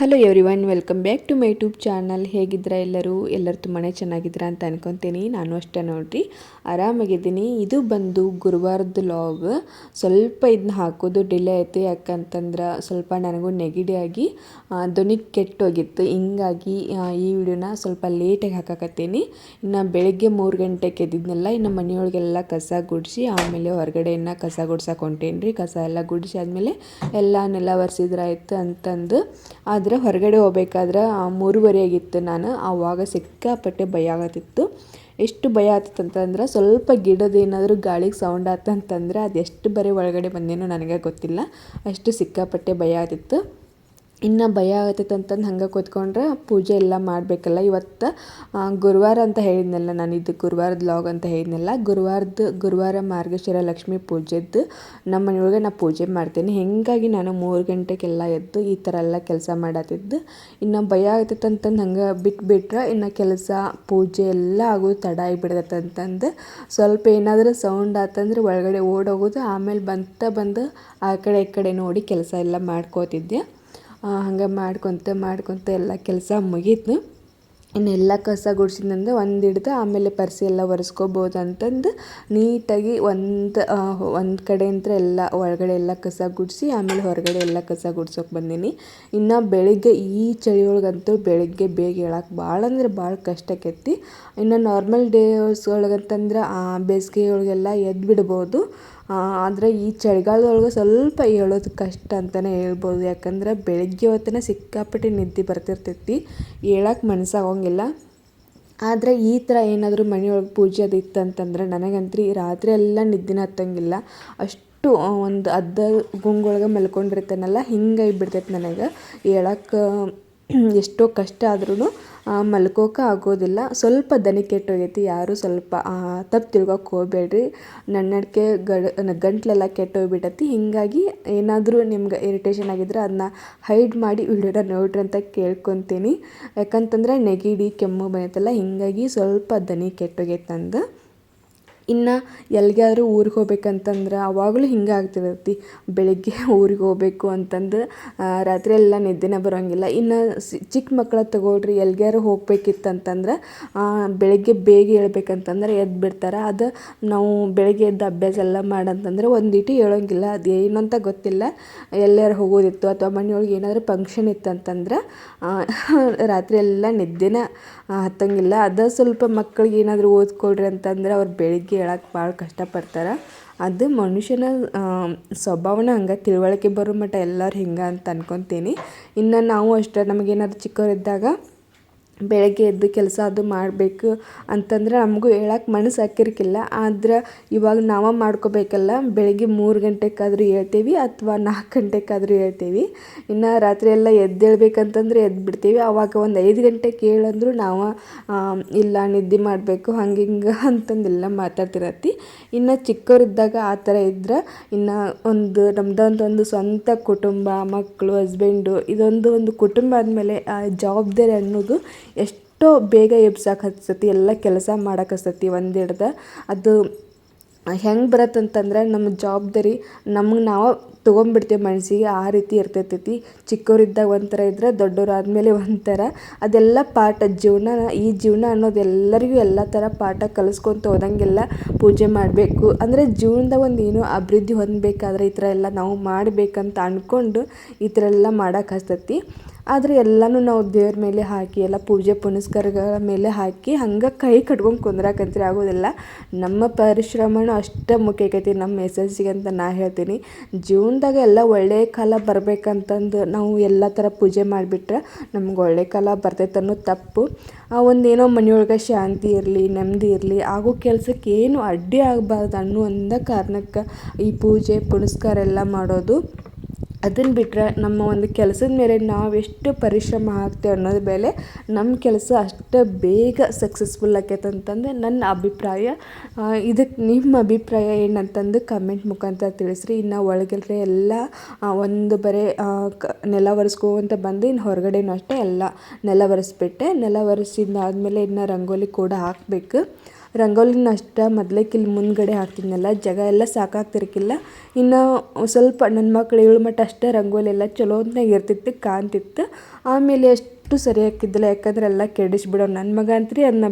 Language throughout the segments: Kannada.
Hello every one welcome back to my YouTube channel ಹೇಗಿದ್ರ ಎಲ್ಲರೂ? ಎಲ್ಲರೂ ತುಂಬಾ ಚೆನ್ನಾಗಿದ್ರ ಅಂತ ಅನ್ಕೊತೀನಿ. ನಾನು ಅಷ್ಟೇ ನೋಡ್ರಿ. ಆರಾಮಾಗಿದ್ದೀನಿ. ಇದು ಬಂದು ಗುರುವಾರದ ಲಾಗ್ ಸ್ವಲ್ಪ ಇದನ್ನ ಹಾಕೋದು ಡಿಲೇ ಆಯಿತು. ಯಾಕಂತಂದ್ರೆ ಸ್ವಲ್ಪ ನನಗೂ ನೆಗಡಿ ಆಗಿ ಧ್ವನಿ ಕೆಟ್ಟೋಗಿತ್ತು. ಹಿಂಗಾಗಿ ಈ ವಿಡಿಯೋನ ಸ್ವಲ್ಪ ಲೇಟಾಗಿ ಹಾಕಕತ್ತೀನಿ. ಇನ್ನು ಬೆಳಗ್ಗೆ ಮೂರು ಗಂಟೆಗೆ ಎದ್ದಿದ್ನಲ್ಲ, ಇನ್ನು ಮನೆಯೊಳಗೆಲ್ಲ ಕಸ ಗುಡಿಸಿ, ಆಮೇಲೆ ಹೊರಗಡೆಯನ್ನು ಕಸ ಗುಡ್ಸಕ್ಕೆ ಕಸ ಎಲ್ಲ ಗುಡಿಸಿ ಆದಮೇಲೆ ಎಲ್ಲ ನೆಲ ಒರೆಸಿದ್ರಾಯ್ತು ಅಂತಂದು. ಆದರೆ ಹೊರಗಡೆ ಹೋಗ್ಬೇಕಾದ್ರೆ ಮೂರುವರೆ ಆಗಿತ್ತು ನಾನು. ಆವಾಗ ಸಿಕ್ಕಾಪಟ್ಟೆ ಭಯ ಆಗತ್ತಿತ್ತು. ಎಷ್ಟು ಭಯ ಆತಂತಂದ್ರೆ ಸ್ವಲ್ಪ ಗಿಡದ ಏನಾದರೂ ಗಾಳಿಗೆ ಸೌಂಡ್ ಆತಂತಂದ್ರೆ ಅದೆಷ್ಟು ಬರೀ ಒಳಗಡೆ ಬಂದೇನೋ ನನಗೆ ಗೊತ್ತಿಲ್ಲ. ಅಷ್ಟು ಸಿಕ್ಕಾಪಟ್ಟೆ ಭಯ ಆತಿತ್ತು ಇನ್ನು ಭಯ ಆಗತ್ತೈತೆ ಅಂತಂದು ಹಂಗೆ ಕೂತ್ಕೊಂಡ್ರೆ ಪೂಜೆ ಎಲ್ಲ ಮಾಡಬೇಕಲ್ಲ. ಇವತ್ತು ಗುರುವಾರ ಅಂತ ಹೇಳಿದ್ನಲ್ಲ ನಾನು ಇದು ಗುರುವಾರದ ಲಾಗ್ ಅಂತ ಹೇಳಿದ್ನಲ್ಲ. ಗುರುವಾರದ, ಗುರುವಾರ ಮಾರ್ಗಶಿರ ಲಕ್ಷ್ಮಿ ಪೂಜೆದ್ದು ನಮ್ಮ ಮನೆಯೊಳಗೆ ನಾ ಪೂಜೆ ಮಾಡ್ತೀನಿ. ಹೀಗಾಗಿ ನಾನು ಮೂರು ಗಂಟೆಗೆಲ್ಲ ಎದ್ದು ಈ ಥರ ಎಲ್ಲ ಕೆಲಸ ಮಾಡತ್ತಿದ್ದು. ಇನ್ನು ಭಯ ಆಗ್ತೈತೆ ಅಂತಂದು ಹಂಗೆ ಬಿಟ್ಬಿಟ್ರೆ ಇನ್ನು ಕೆಲಸ, ಪೂಜೆ ಎಲ್ಲ ಆಗೋದು ತಡ ಆಗಿಬಿಡ್ತೈತೆ ಅಂತಂದು ಸ್ವಲ್ಪ ಏನಾದರೂ ಸೌಂಡ್ ಆತಂದ್ರೆ ಒಳಗಡೆ ಓಡೋಗೋದು, ಆಮೇಲೆ ಬಂತ ಬಂದು ಆ ಕಡೆ ಈ ಕಡೆ ನೋಡಿ ಕೆಲಸ ಎಲ್ಲ ಮಾಡ್ಕೋತಿದ್ದೆ. ಹಂಗೆ ಮಾಡ್ಕೊತ ಮಾಡ್ಕೊತ ಎಲ್ಲ ಕೆಲಸ ಮುಗೀತು ಇನ್ನೆಲ್ಲ ಕಸ ಗುಡ್ಸಿದ್ನಂದ್ರೆ ಒಂದು ಹಿಡ್ದು ಆಮೇಲೆ ಪರ್ಸಿ ಎಲ್ಲ ಒರೆಸ್ಕೋಬೋದು ಅಂತಂದು ನೀಟಾಗಿ ಒಂದು ಒಂದು ಕಡೆಯಿಂದ ಎಲ್ಲ ಒಳಗಡೆ ಎಲ್ಲ ಕಸ ಗುಡಿಸಿ ಆಮೇಲೆ ಹೊರಗಡೆ ಎಲ್ಲ ಕಸ ಗುಡ್ಸೋಕೆ ಬಂದೀನಿ. ಇನ್ನು ಬೆಳಿಗ್ಗೆ ಈ ಚಳಿ ಒಳಗಂತೂ ಬೆಳಿಗ್ಗೆ ಬೇಗ ಹೇಳಕ್ಕೆ ಭಾಳ ಅಂದ್ರೆ ಭಾಳ ಕಷ್ಟ ಆಕೈತಿ. ಇನ್ನು ನಾರ್ಮಲ್ ಡೇಸ್ ಒಳಗಂತಂದ್ರೆ ಬೇಸಿಗೆ ಒಳಗೆಲ್ಲ ಎದ್ದು ಬಿಡ್ಬೋದು ಆದರೆ ಈ ಚಳಿಗಾಲದೊಳಗೆ ಸ್ವಲ್ಪ ಹೇಳೋದು ಕಷ್ಟ ಅಂತಲೇ ಹೇಳ್ಬೋದು. ಯಾಕಂದ್ರೆ ಬೆಳಗ್ಗೆ ಹೊತ್ತನೇ ಸಿಕ್ಕಾಪಟ್ಟೆ ನಿದ್ದೆ ಬರ್ತಿರ್ತೈತಿ ಹೇಳಕ್ಕೆ ಮನಸ್ಸಾಗೋಂಗಿಲ್ಲ. ಆದರೆ ಈ ಥರ ಏನಾದರೂ ಮನೆಯೊಳಗೆ ಪೂಜೆ ಅದು ಇತ್ತಂತಂದ್ರೆ ನನಗಂತೂ ರಾತ್ರಿ ಎಲ್ಲ ನಿದ್ದೆನ ಹತ್ತಂಗಿಲ್ಲ. ಅಷ್ಟು ಒಂದು ಅರ್ಧ ಗುಂಗೊಳಗೆ ಮಲ್ಕೊಂಡಿರ್ತೇನಲ್ಲ ಹಿಂಗೆ ಬಿಡ್ತೈತೆ ನನಗೆ. ಹೇಳಕ್ಕೆ ಎಷ್ಟೋ ಕಷ್ಟ ಆದ್ರೂ ಮಲ್ಕೋಕೆ ಆಗೋದಿಲ್ಲ. ಸ್ವಲ್ಪ ದನಿ ಕೆಟ್ಟೋಗೈತಿ ಯಾರು ಸ್ವಲ್ಪ ತಪ್ಪು ತಿಳ್ಕೊಕ್ಕೆ ಹೋಗಬೇಡ್ರಿ. ನನ್ನಡಿಕೆ ಗಡ ಗಂಟ್ಲೆಲ್ಲ ಕೆಟ್ಟೋಗ್ಬಿಟ್ಟೈತಿ ಹೀಗಾಗಿ ಏನಾದರೂ ನಿಮ್ಗೆ ಇರಿಟೇಷನ್ ಆಗಿದ್ರೆ ಅದನ್ನ ಹೈಡ್ ಮಾಡಿ ವಿಡಿಯೋನ ನೋಡ್ರಿ ಅಂತ ಕೇಳ್ಕೊತೀನಿ. ಯಾಕಂತಂದ್ರೆ ನೆಗಡಿ, ಕೆಮ್ಮು ಬಂದೈತಲ್ಲ ಹೀಗಾಗಿ ಸ್ವಲ್ಪ ದನಿ ಕೆಟ್ಟೋಗೈತೆ ನಂದು. ಇನ್ನು ಎಲ್ಲಿಗಾದ್ರೂ ಊರಿಗೆ ಹೋಗ್ಬೇಕಂತಂದ್ರೆ ಅವಾಗಲೂ ಹಿಂಗೆ ಆಗ್ತಿರ್ತೈತಿ. ಬೆಳಗ್ಗೆ ಊರಿಗೆ ಹೋಗ್ಬೇಕು ಅಂತಂದು ರಾತ್ರಿ ಎಲ್ಲ ನಿದ್ದೆನೇ ಬರೋಂಗಿಲ್ಲ. ಇನ್ನು ಚಿಕ್ಕ ಮಕ್ಕಳ ತಗೊಳ್ರಿ ಎಲ್ಲಿಗಾದ್ರೂ ಹೋಗ್ಬೇಕಿತ್ತಂತಂದ್ರೆ ಬೆಳಗ್ಗೆ ಬೇಗ ಹೇಳ್ಬೇಕಂತಂದ್ರೆ ಎದ್ದು ಬಿಡ್ತಾರೆ. ಅದು ನಾವು ಬೆಳಗ್ಗೆ ಎದ್ದು ಅಭ್ಯಾಸ ಎಲ್ಲ ಮಾಡಂತಂದ್ರೆ ಒಂದಿಟ್ಟು ಹೇಳೋಂಗಿಲ್ಲ. ಅದು ಏನು ಅಂತ ಗೊತ್ತಿಲ್ಲ. ಎಲ್ಲಾರು ಹೋಗೋದಿತ್ತು ಅಥವಾ ಮನೆಯೊಳಗೆ ಏನಾದರೂ ಫಂಕ್ಷನ್ ಇತ್ತಂತಂದ್ರೆ ರಾತ್ರಿ ಎಲ್ಲ ನಿದ್ದೆನೇ ಹತ್ತಂಗಿಲ್ಲ. ಅದು ಸ್ವಲ್ಪ ಮಕ್ಕಳಿಗೆ ಏನಾದರೂ ಓದ್ಕೊಳ್ರಿ ಅಂತಂದ್ರೆ ಅವ್ರು ಬೆಳಿಗ್ಗೆ ಹೇಳಕ್ಕೆ ಭಾಳ ಕಷ್ಟಪಡ್ತಾರೆ. ಅದು ಮನುಷ್ಯನ ಸ್ವಭಾವನ ಹಂಗೆ ತಿಳುವಳಿಕೆ ಬರೋ ಮಟ್ಟ ಎಲ್ಲರೂ ಹಿಂಗೆ ಅಂತ ಅನ್ಕೊತೀನಿ. ಇನ್ನು ನಾವು ಅಷ್ಟೇ, ನಮಗೇನಾದ್ರು ಚಿಕ್ಕವರಿದ್ದಾಗ ಬೆಳಗ್ಗೆ ಎದ್ದು ಕೆಲಸ ಅದು ಮಾಡಬೇಕು ಅಂತಂದ್ರೆ ನಮಗೂ ಹೇಳಕ್ಕೆ ಮನಸ್ಸು ಹಾಕಿರ್ಕಿಲ್ಲ ಆದ್ರೆ ಇವಾಗ ನಾವೇ ಮಾಡ್ಕೋಬೇಕಲ್ಲ, ಬೆಳಗ್ಗೆ ಮೂರು ಗಂಟೆಗಾದ್ರೂ ಹೇಳ್ತೀವಿ ಅಥವಾ ನಾಲ್ಕು ಗಂಟೆಗಾದ್ರೂ ಹೇಳ್ತೀವಿ. ಇನ್ನು ರಾತ್ರಿ ಎಲ್ಲ ಎದ್ದೇಳ್ಬೇಕಂತಂದ್ರೆ ಎದ್ದು ಬಿಡ್ತೀವಿ. ಆವಾಗ ಒಂದು ಐದು ಗಂಟೆಗೆ ಕೇಳಂದ್ರೂ ನಾವು ಇಲ್ಲ ನಿದ್ದೆ ಮಾಡಬೇಕು, ಹಂಗೆ ಹಿಂಗೆ ಅಂತಂದೆಲ್ಲ ಮಾತಾಡ್ತಿರತ್ತಿ ಇನ್ನು ಚಿಕ್ಕವರಿದ್ದಾಗ ಆ ಥರ ಇದ್ರೆ, ಇನ್ನು ಒಂದು ನಮ್ಮದೊಂದು ಒಂದು ಸ್ವಂತ ಕುಟುಂಬ ಮಕ್ಕಳು ಹಸ್ಬೆಂಡು ಇದೊಂದು ಒಂದು ಕುಟುಂಬ ಆದಮೇಲೆ ಜವಾಬ್ದಾರಿ ಅನ್ನೋದು ಎಷ್ಟೋ ಬೇಗ ಎಬ್ಸಾಕ ಹಚ್ತತಿ ಎಲ್ಲ ಕೆಲಸ ಮಾಡಕ್ಕೆ ಹಚ್ತತಿ ಒಂದು ಹಿಡ್ದ ಅದು ಹೆಂಗೆ ಬರತ್ತಂತಂದ್ರೆ ನಮ್ಮ ಜವಾಬ್ದಾರಿ ನಮ್ಗೆ ನಾವು ತೊಗೊಂಬಿಡ್ತೇವೆ ಮನಸ್ಸಿಗೆ ಆ ರೀತಿ ಇರ್ತೈತೈತಿ. ಚಿಕ್ಕವರಿದ್ದಾಗ ಒಂಥರ ಇದ್ರೆ ದೊಡ್ಡವರಾದ್ಮೇಲೆ ಒಂಥರ. ಅದೆಲ್ಲ ಪಾಠ ಜೀವನ, ಈ ಜೀವನ ಅನ್ನೋದು ಎಲ್ಲರಿಗೂ ಎಲ್ಲ ಥರ ಪಾಠ ಕಲಿಸ್ಕೊತ ಹೋದಂಗೆಲ್ಲ ಪೂಜೆ ಮಾಡಬೇಕು. ಅಂದರೆ ಜೀವನದಾಗ ಒಂದು ಏನೋ ಅಭಿವೃದ್ಧಿ ಹೊಂದಬೇಕಾದ್ರೆ ಈ ಥರ ಎಲ್ಲ ನಾವು ಮಾಡಬೇಕಂತ ಅಂದ್ಕೊಂಡು ಈ ಥರ ಎಲ್ಲ ಮಾಡೋಕ್ಕೆ ಹಚ್ತತಿ ಆದರೆ ಎಲ್ಲನೂ ನಾವು ದೇವ್ರ ಮೇಲೆ ಹಾಕಿ, ಎಲ್ಲ ಪೂಜೆ ಪುನಸ್ಕಾರಗಳ ಮೇಲೆ ಹಾಕಿ ಹಂಗೆ ಕೈ ಕಟ್ಕೊಂಡು ಕುಂದ್ರಾಕಂತ್ರಿ, ಆಗೋದಿಲ್ಲ. ನಮ್ಮ ಪರಿಶ್ರಮನೂ ಅಷ್ಟೇ ಮುಖ್ಯ ಆಕೈತಿ, ನಮ್ಮ ಯಶಸ್ಸಿಗೆ ಅಂತ ನಾ ಹೇಳ್ತೀನಿ. ಜೀವನದಾಗ ಎಲ್ಲ ಒಳ್ಳೆಯ ಕಾಲ ಬರ್ಬೇಕಂತಂದು ನಾವು ಎಲ್ಲ ಥರ ಪೂಜೆ ಮಾಡಿಬಿಟ್ರೆ ನಮ್ಗೆ ಒಳ್ಳೆ ಕಾಲ ಬರ್ತೈತೆ ಅನ್ನೋ ತಪ್ಪು. ಆ ಒಂದೇನೋ ಮನೆಯೊಳಗೆ ಶಾಂತಿ ಇರಲಿ, ನೆಮ್ಮದಿ ಇರಲಿ, ಆಗೋ ಕೆಲಸಕ್ಕೆ ಏನು ಅಡ್ಡಿ ಆಗಬಾರ್ದು ಅನ್ನೋ ಕಾರಣಕ್ಕೆ ಈ ಪೂಜೆ ಪುನಸ್ಕಾರ ಎಲ್ಲ ಮಾಡೋದು ಅದನ್ನು ಬಿಟ್ಟರೆ ನಮ್ಮ ಒಂದು ಕೆಲಸದ ಮೇಲೆ ನಾವು ಎಷ್ಟು ಪರಿಶ್ರಮ ಹಾಕ್ತೇವೆ ಅನ್ನೋದ್ರ ಮೇಲೆ ನಮ್ಮ ಕೆಲಸ ಅಷ್ಟು ಬೇಗ ಸಕ್ಸಸ್ಫುಲ್ ಆಕೈತೆ ಅಂತಂದು ನನ್ನ ಅಭಿಪ್ರಾಯ. ಇದಕ್ಕೆ ನಿಮ್ಮ ಅಭಿಪ್ರಾಯ ಏನಂತಂದು ಕಮೆಂಟ್ ಮುಖಾಂತರ ತಿಳಿಸ್ರಿ. ಇನ್ನು ಒಳಗಡೆ ಎಲ್ಲ ಒಂದು ಬರೀ ಕ, ನೆಲ ಒರೆಸ್ಕೋಂತ ಬಂದು ಇನ್ನು ಹೊರಗಡೆನೂ ಅಷ್ಟೇ ಎಲ್ಲ ನೆಲ ಒರೆಸ್ಬಿಟ್ಟೆ. ನೆಲ ಒರೆಸಿದ್ದಾದ್ಮೇಲೆ ಇನ್ನು ರಂಗೋಲಿ ಕೂಡ ಹಾಕಬೇಕು. ರಂಗೋಲಿನ ಅಷ್ಟ ಮೊದ್ಲೇಕ್ ಇಲ್ಲಿ ಮುಂದ್ಗಡೆ ಹಾಕ್ತಿದ್ನಲ್ಲ, ಜಾಗ ಎಲ್ಲ ಸಾಕಾಗ್ತಿರ್ಕಿಲ್ಲ. ಇನ್ನು ಸ್ವಲ್ಪ ನನ್ನ ಮಕ್ಳು ಏಳು ಮಟ್ಟ ಅಷ್ಟೇ ರಂಗೋಲಿ ಎಲ್ಲ ಚಲೋ ಹೊತ್ನಾಗ ಇರ್ತಿತ್ತು, ಕಾಣ್ತಿತ್ತು. ಆಮೇಲೆ ಅಷ್ಟು ಸರಿ ಹಾಕಿದ್ದಿಲ್ಲ, ಯಾಕಂದ್ರೆ ಎಲ್ಲ ಕೆಡಿಸ್ಬಿಡೋ ನನ್ನ ಮಗ ಅಂತ್ರಿ ಅದನ್ನ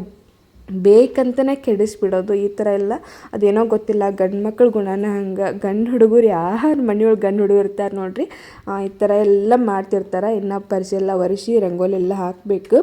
ಬೇಕಂತನೇ ಕೆಡಿಸ್ಬಿಡೋದು, ಈ ಥರ ಎಲ್ಲ. ಅದೇನೋ ಗೊತ್ತಿಲ್ಲ, ಗಂಡು ಮಕ್ಕಳು ಗುಣನ ಹಂಗೆ. ಗಂಡು ಹುಡುಗರು ಯಾರು ಮನೆಯೊಳಗೆ ಗಂಡು ಹುಡುಗರು ಇರ್ತಾರೆ ನೋಡಿರಿ. ಈ ಥರ ಎಲ್ಲ ಮಾಡ್ತಿರ್ತಾರೆ. ಇನ್ನು ಪರಿಸೆಲ್ಲ ಒರೆಸಿ ರಂಗೋಲಿ ಎಲ್ಲ ಹಾಕಬೇಕು.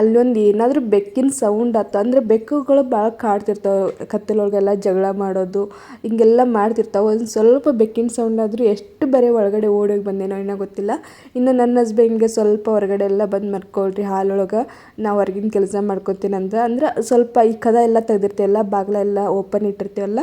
ಅಲ್ಲೊಂದು ಏನಾದರೂ ಬೆಕ್ಕಿನ ಸೌಂಡ್ ಆತು. ಅಂದರೆ ಬೆಕ್ಕುಗಳು ಭಾಳ ಕಾಡ್ತಿರ್ತಾವೆ ಕತ್ತಲೊಳಗೆಲ್ಲ ಜಗಳ ಮಾಡೋದು, ಹಿಂಗೆಲ್ಲ ಮಾಡ್ತಿರ್ತಾವೆ. ಒಂದು ಸ್ವಲ್ಪ ಬೆಕ್ಕಿನ ಸೌಂಡ್ ಆದರೂ ಎಷ್ಟು ಬರೀ ಒಳಗಡೆ ಓಡೋಗಿ ಬಂದೇನೋ ಏನೋ ಗೊತ್ತಿಲ್ಲ. ಇನ್ನು ನನ್ನ ಹಸ್ಬೆಂಡ್ಗೆ ಸ್ವಲ್ಪ ಹೊರಗಡೆ ಎಲ್ಲ ಬಂದು ಮರ್ಕೊಳ್ರಿ ಹಾಲೊಳಗೆ, ನಾವು ಹೊರಗಿನ ಕೆಲಸ ಮಾಡ್ಕೊತೀನಿ ಅಂತ ಅಂದ್ರೆ ಸ್ವಲ್ಪ ಈ ಕದ ಎಲ್ಲ ತೆಗ್ದಿರ್ತೀವಲ್ಲ ಬಾಗಿಲೆಲ್ಲ ಓಪನ್ ಇಟ್ಟಿರ್ತೀವಲ್ಲ.